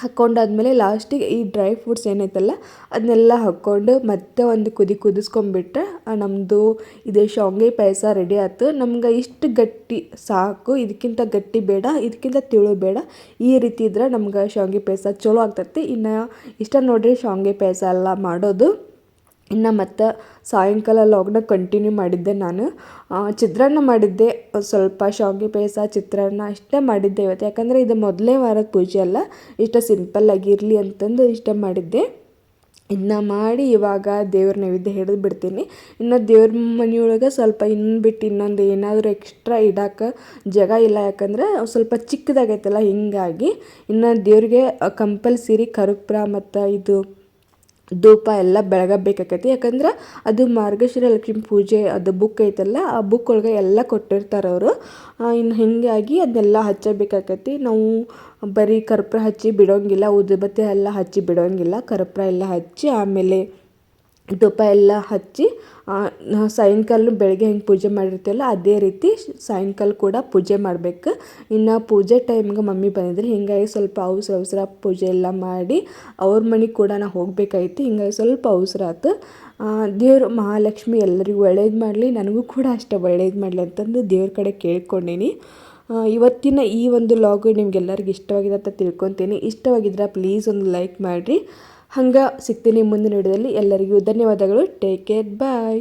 ಹಾಕ್ಕೊಂಡಾದ್ಮೇಲೆ ಲಾಸ್ಟಿಗೆ ಈ ಡ್ರೈ ಫ್ರೂಟ್ಸ್ ಏನೈತಲ್ಲ ಅದನ್ನೆಲ್ಲ ಹಾಕ್ಕೊಂಡು ಮತ್ತೆ ಒಂದು ಕುದಿ ಕುದಿಸ್ಕೊಂಬಿಟ್ರೆ ನಮ್ಮದು ಇದು ಶಾವಿಗೆ ಪಾಯಸ ರೆಡಿ ಆಯ್ತು. ನಮ್ಗೆ ಇಷ್ಟು ಗಟ್ಟಿ ಸಾಕು, ಇದಕ್ಕಿಂತ ಗಟ್ಟಿ ಬೇಡ, ಇದಕ್ಕಿಂತ ತಿಳು ಬೇಡ. ಈ ರೀತಿ ಇದ್ರೆ ನಮ್ಗೆ ಶಾವಿಗೆ ಪಾಯಸ ಚಲೋ ಆಗ್ತೈತಿ. ಇನ್ನು ಇಷ್ಟ ನೋಡಿರಿ ಶಾವಿಗೆ ಪಾಯಸ ಎಲ್ಲ ಮಾಡೋದು. ಇನ್ನು ಮತ್ತು ಸಾಯಂಕಾಲ ಲಾಗ್ನ ಕಂಟಿನ್ಯೂ ಮಾಡಿದ್ದೆ ನಾನು. ಚಿತ್ರಾನ್ನ ಮಾಡಿದ್ದೆ. ಸ್ವಲ್ಪ ಶಾವಿಗೆ ಪಾಯಸ, ಚಿತ್ರಾನ್ನ ಅಷ್ಟೇ ಮಾಡಿದ್ದೆ ಇವತ್ತು. ಯಾಕಂದರೆ ಇದು ಮೊದಲನೇ ವಾರದ ಪೂಜೆ ಅಲ್ಲ. ಇಷ್ಟ ಸಿಂಪಲ್ಲಾಗಿರಲಿ ಅಂತಂದು ಇಷ್ಟ ಮಾಡಿದ್ದೆ. ಇನ್ನು ಮಾಡಿ ಇವಾಗ ದೇವ್ರ ನೈವೇದ್ಯ ಹಿಡಿದು ಬಿಡ್ತೀನಿ. ಇನ್ನು ದೇವ್ರ ಮನೆಯೊಳಗೆ ಸ್ವಲ್ಪ ಇನ್ನು ಬಿಟ್ಟು ಇನ್ನೊಂದು ಏನಾದರೂ ಎಕ್ಸ್ಟ್ರಾ ಇಡಕ್ಕೆ ಜಾಗ ಇಲ್ಲ. ಯಾಕಂದರೆ ಸ್ವಲ್ಪ ಚಿಕ್ಕದಾಗೈತಲ್ಲ, ಹೀಗಾಗಿ. ಇನ್ನು ದೇವ್ರಿಗೆ ಕಂಪಲ್ಸರಿ ಕರ್ಪೂರ ಮತ್ತು ಇದು ಧೂಪ ಎಲ್ಲ ಬೆಳಗಬೇಕಾಕೈತಿ. ಯಾಕಂದ್ರೆ ಅದು ಮಾರ್ಗಶಿರ ಲಕ್ಷ್ಮಿ ಪೂಜೆ ಅದು ಬುಕ್ ಐತಲ್ಲ, ಆ ಬುಕ್ ಒಳಗೆ ಎಲ್ಲ ಕೊಟ್ಟಿರ್ತಾರೆ ಅವರು. ಇನ್ನು ಹೀಗಾಗಿ ಅದನ್ನೆಲ್ಲ ಹಚ್ಚಬೇಕಾಕೈತಿ. ನಾವು ಬರೀ ಕರ್ಪೂರ ಹಚ್ಚಿ ಬಿಡೋಂಗಿಲ್ಲ, ಊದುಬತ್ತಿ ಎಲ್ಲ ಹಚ್ಚಿ ಬಿಡೋಂಗಿಲ್ಲ, ಕರ್ಪೂರ ಎಲ್ಲ ಹಚ್ಚಿ ಆಮೇಲೆ ಧೂಪ ಎಲ್ಲ ಹಚ್ಚಿ ಸಾಯಂಕಾಲ ಬೆಳಗ್ಗೆ ಹೆಂಗೆ ಪೂಜೆ ಮಾಡಿರ್ತೀವಲ್ಲ, ಅದೇ ರೀತಿ ಸಾಯಂಕಾಲ ಕೂಡ ಪೂಜೆ ಮಾಡಬೇಕು. ಇನ್ನು ಪೂಜೆ ಟೈಮ್ಗೆ ಮಮ್ಮಿ ಬಂದಿದ್ರು, ಹೀಗಾಗಿ ಸ್ವಲ್ಪ ಅವಸರ ಅವಸರ ಪೂಜೆ ಎಲ್ಲ ಮಾಡಿ, ಅವ್ರ ಮನೆಗೆ ಕೂಡ ನಾ ಹೋಗ್ಬೇಕಾಯ್ತು, ಹಿಂಗಾಗಿ ಸ್ವಲ್ಪ ಅವಸರ ಆಯ್ತು ದೇವರು ಮಹಾಲಕ್ಷ್ಮಿ ಎಲ್ಲರಿಗೂ ಒಳ್ಳೇದು ಮಾಡಲಿ, ನನಗೂ ಕೂಡ ಅಷ್ಟೇ ಒಳ್ಳೇದು ಮಾಡಲಿ ಅಂತಂದು ದೇವ್ರ ಕಡೆ ಕೇಳ್ಕೊಂಡೀನಿ. ಇವತ್ತಿನ ಈ ಒಂದು ಲಾಗು ನಿಮ್ಗೆಲ್ಲರಿಗೂ ಇಷ್ಟವಾಗಿದೆ ಅಂತ ತಿಳ್ಕೊತೀನಿ. ಇಷ್ಟವಾಗಿದ್ರೆ ಪ್ಲೀಸ್ ಒಂದು ಲೈಕ್ ಮಾಡಿರಿ. ಹಂಗೆ ಸಿಗ್ತೀನಿ ಮುಂದಿನ ವಿಡಿಯೋದಲ್ಲಿ. ಎಲ್ಲರಿಗೂ ಧನ್ಯವಾದಗಳು. Take care bye